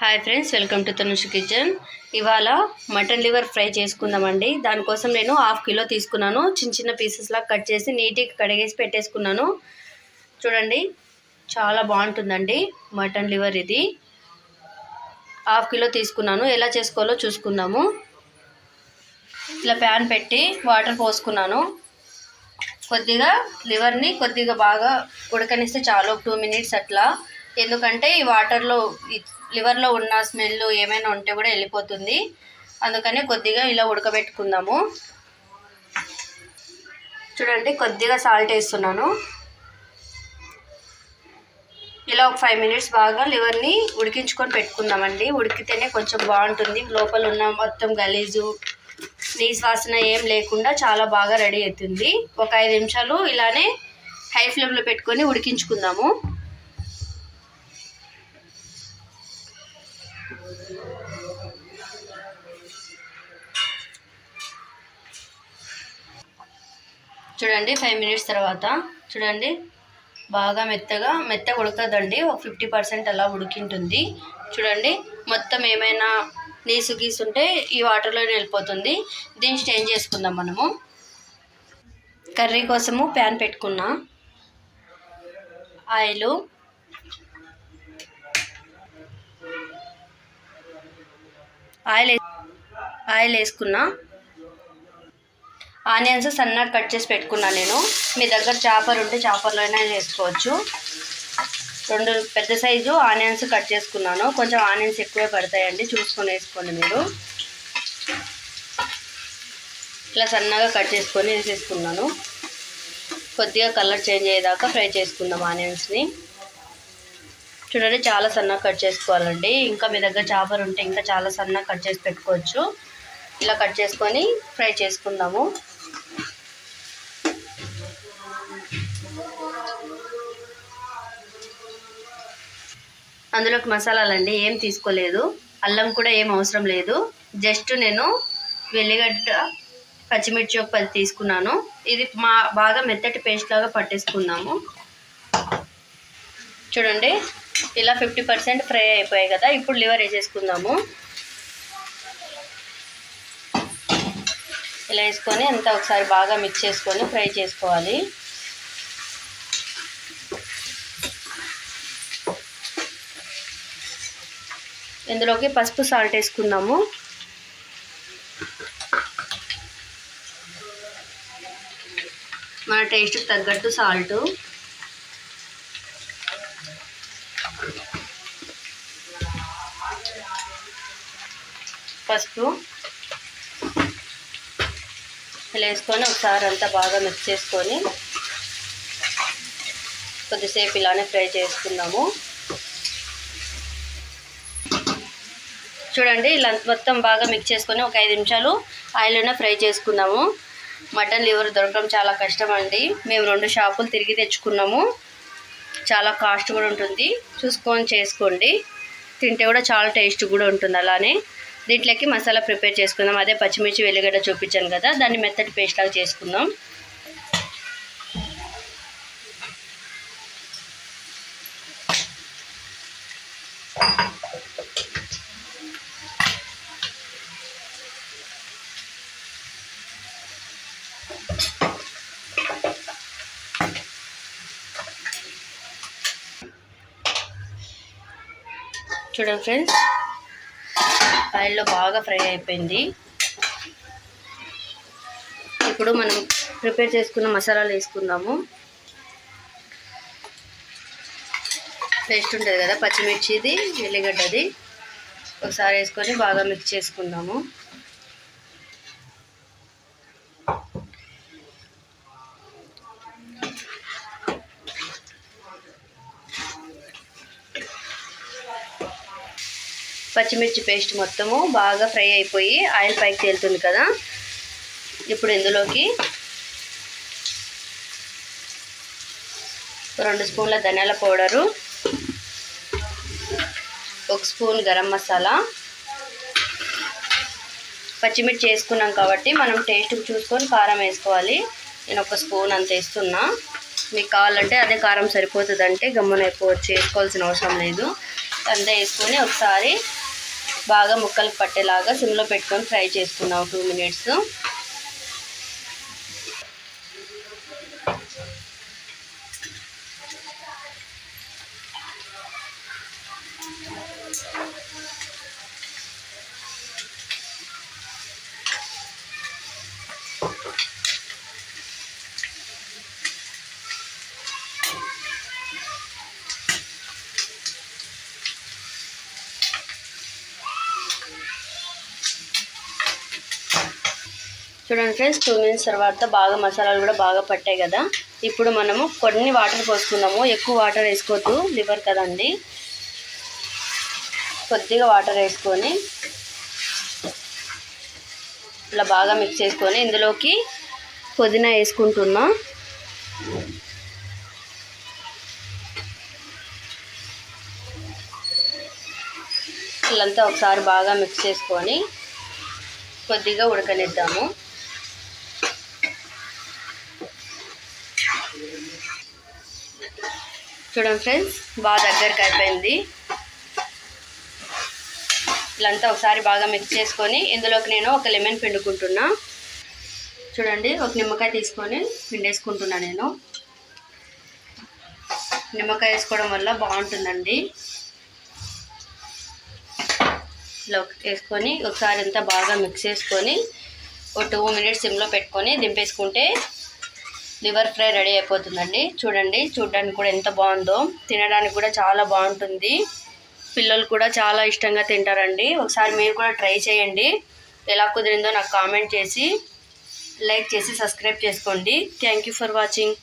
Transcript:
Hi friends welcome to Tanush kitchen ఇవాళ mutton liver fry చేసుకుందామండి. దానికోసం నేను హాఫ్ కిలో తీసుకున్నాను. చిన్న చిన్న పీసెస్లా కట్ చేసి నీట్గా కడిగేసి పెట్టేసుకున్నాను. చూడండి చాలా బాగుంటుందండి మటన్ లివర్ ఇది. హాఫ్ కిలో తీసుకున్నాను. ఎలా చేసుకోవాలో చూసుకుందాము. ఇలా ప్యాన్ పెట్టి వాటర్ పోసుకున్నాను. కొద్దిగా లివర్ని కొద్దిగా బాగా ఉడకనిస్తే చాలు. టూ మినిట్స్ అట్లా. ఎందుకంటే ఈ వాటర్లో లివర్లో ఉన్న స్మెల్ ఏమైనా ఉంటే కూడా వెళ్ళిపోతుంది. అందుకని కొద్దిగా ఇలా ఉడకబెట్టుకుందాము. చూడండి కొద్దిగా సాల్ట్ వేస్తున్నాను. ఇలా ఒక ఫైవ్ మినిట్స్ బాగా లివర్ని ఉడికించుకొని పెట్టుకుందామండి. ఉడికితేనే కొంచెం బాగుంటుంది. లోపల ఉన్న మొత్తం గలీజు నీస్ వాసన ఏం లేకుండా చాలా బాగా రెడీ అవుతుంది. ఒక ఐదు నిమిషాలు ఇలానే హై ఫ్లేమ్లో పెట్టుకొని ఉడికించుకుందాము. చూడండి ఫైవ్ మినిట్స్ తర్వాత. చూడండి బాగా మెత్తగా మెత్తగా ఉడకదండి. ఒక ఫిఫ్టీ పర్సెంట్ అలా ఉడికింటుంది. చూడండి మొత్తం ఏమైనా నీసు గీసుంటే ఈ వాటర్లోనే వెళ్ళిపోతుంది. దీన్ని స్టేన్ చేసుకుందాం మనము. కర్రీ కోసము ప్యాన్ పెట్టుకున్నా ఆయిల్. ఆయిల్ ఆయిల్ వేసుకున్నా ఆనియన్స్ సన్నగా కట్ చేసి పెట్టుకున్నా నేను. మీ దగ్గర చేపలు ఉంటే చాపర్లో అయినా చేసుకోవచ్చు. రెండు పెద్ద సైజు ఆనియన్స్ కట్ చేసుకున్నాను. కొంచెం ఆనియన్స్ ఎక్కువే పడతాయండి. చూసుకొని వేసుకోండి మీరు. ఇట్లా సన్నగా కట్ చేసుకొని వేసేసుకున్నాను. కొద్దిగా కలర్ చేంజ్ అయ్యేదాకా ఫ్రై చేసుకుందాం ఆనియన్స్ని. చూడండి చాలా సన్నగా కట్ చేసుకోవాలండి. ఇంకా మీ దగ్గర చాపర్ ఉంటే ఇంకా చాలా సన్నగా కట్ చేసి పెట్టుకోవచ్చు. ఇలా కట్ చేసుకొని ఫ్రై చేసుకుందాము. అందులోకి మసాలాలండి ఏం తీసుకోలేదు. అల్లం కూడా ఏం అవసరం లేదు. జస్ట్ నేను వెల్లిగడ్డ పచ్చిమిర్చి ఒక పది తీసుకున్నాను. ఇది మా బాగా మెత్తటి పేస్ట్ లాగా పట్టేసుకున్నాము చూడండి ఇలా ఫిఫ్టీ పర్సెంట్ ఫ్రై అయిపోయాయి కదా ఇప్పుడు లివర్ వేసేసుకుందాము. ఇలా వేసుకొని అంతా ఒకసారి బాగా మిక్స్ చేసుకొని ఫ్రై చేసుకోవాలి. ఇందులోకి పసుపు సాల్ట్ వేసుకుందాము. మన టేస్ట్కి తగ్గట్టు సాల్ట్ పసుపు. ఇలా వేసుకొని ఒకసారి అంతా బాగా మిక్స్ చేసుకొని కొద్దిసేపు ఇలానే ఫ్రై చేసుకుందాము. చూడండి ఇలా మొత్తం బాగా మిక్స్ చేసుకొని ఒక ఐదు నిమిషాలు ఆయిల్లోనే ఫ్రై చేసుకున్నాము మటన్ లివర్ దొరకడం చాలా కష్టం అండి. మేము రెండు షాపులు తిరిగి తెచ్చుకున్నాము. చాలా కాస్ట్ కూడా ఉంటుంది. చూసుకొని చేసుకోండి. తింటే కూడా చాలా టేస్ట్ కూడా ఉంటుంది అలానే. దీంట్లోకి మసాలా ప్రిపేర్ చేసుకుందాం. అదే పచ్చిమిర్చి వెల్లిగడ్డ చూపించాను కదా దాన్ని మెత్తటి పేస్ట్ లాగా చేసుకుందాం. చూడండి ఫ్రెండ్స్. ఆయిల్లో బాగా ఫ్రై అయిపోయింది. ఇప్పుడు మనం ప్రిపేర్ చేసుకున్న మసాలాలు వేసుకుందాము. పేస్ట్ ఉంటుంది కదా పచ్చిమిర్చిది ఎల్లిగడ్డది. ఒకసారి వేసుకొని బాగా మిక్స్ చేసుకుందాము. పచ్చిమిర్చి పేస్ట్ మొత్తము బాగా ఫ్రై అయిపోయి ఆయిల్ పైకి తేలుతుంది కదా. ఇప్పుడు ఇందులోకి రెండు స్పూన్ల ధనియాల పౌడరు ఒక స్పూన్ గరం మసాలా. పచ్చిమిర్చి వేసుకున్నాం కాబట్టి మనం టేస్ట్ చూసుకొని కారం వేసుకోవాలి. నేను ఒక స్పూన్ అంత వేస్తున్నా. మీకు కావాలంటే అదే కారం సరిపోతుందంటే గమ్మున ఎక్కువ వేసుకోవాల్సిన అవసరం లేదు. అంతా వేసుకొని ఒకసారి బాగా ముక్కలకు పట్టేలాగా సిమ్లో పెట్టుకొని ఫ్రై చేసుకున్నాం టూ మినిట్స్. చూడండి ఫ్రెండ్స్ టూ మినిట్స్ తర్వాత బాగా మసాలాలు కూడా బాగా పట్టాయి కదా. ఇప్పుడు మనము కొన్ని వాటర్ పోసుకుందాము. ఎక్కువ వాటర్ వేసుకోవద్దు. లివర్ కదండి. కొద్దిగా వాటర్ వేసుకొని ఇలా బాగా మిక్స్ చేసుకొని ఇందులోకి పుదీనా వేసుకుంటున్నా. ఇల్లంతా ఒకసారి బాగా మిక్స్ చేసుకొని కొద్దిగా ఉడకనిద్దాము. చూడండి ఫ్రెండ్స్ బాగా దగ్గరికి అయిపోయింది. ఇలాంతా ఒకసారి బాగా మిక్స్ చేసుకొని ఇందులోకి నేను ఒక లెమన్ పిండుకుంటున్నా. చూడండి ఒక నిమ్మకాయ తీసుకొని పిండేసుకుంటున్నా నేను. నిమ్మకాయ వేసుకోవడం వల్ల బాగుంటుందండి. ఇలా వేసుకొని ఒకసారి అంతా బాగా మిక్స్ చేసుకొని ఒక టూ మినిట్స్ సిమ్లో పెట్టుకొని దింపేసుకుంటే లివర్ ఫ్రై రెడీ అయిపోతుందండి. చూడండి చూడడానికి కూడా ఎంత బాగుందో. తినడానికి కూడా చాలా బాగుంటుంది. పిల్లలు కూడా చాలా ఇష్టంగా తింటారండి. ఒకసారి మీరు కూడా ట్రై చేయండి. ఎలా కుదిరిందో నాకు కామెంట్ చేసి లైక్ చేసి సబ్స్క్రైబ్ చేసుకోండి. Thank you for watching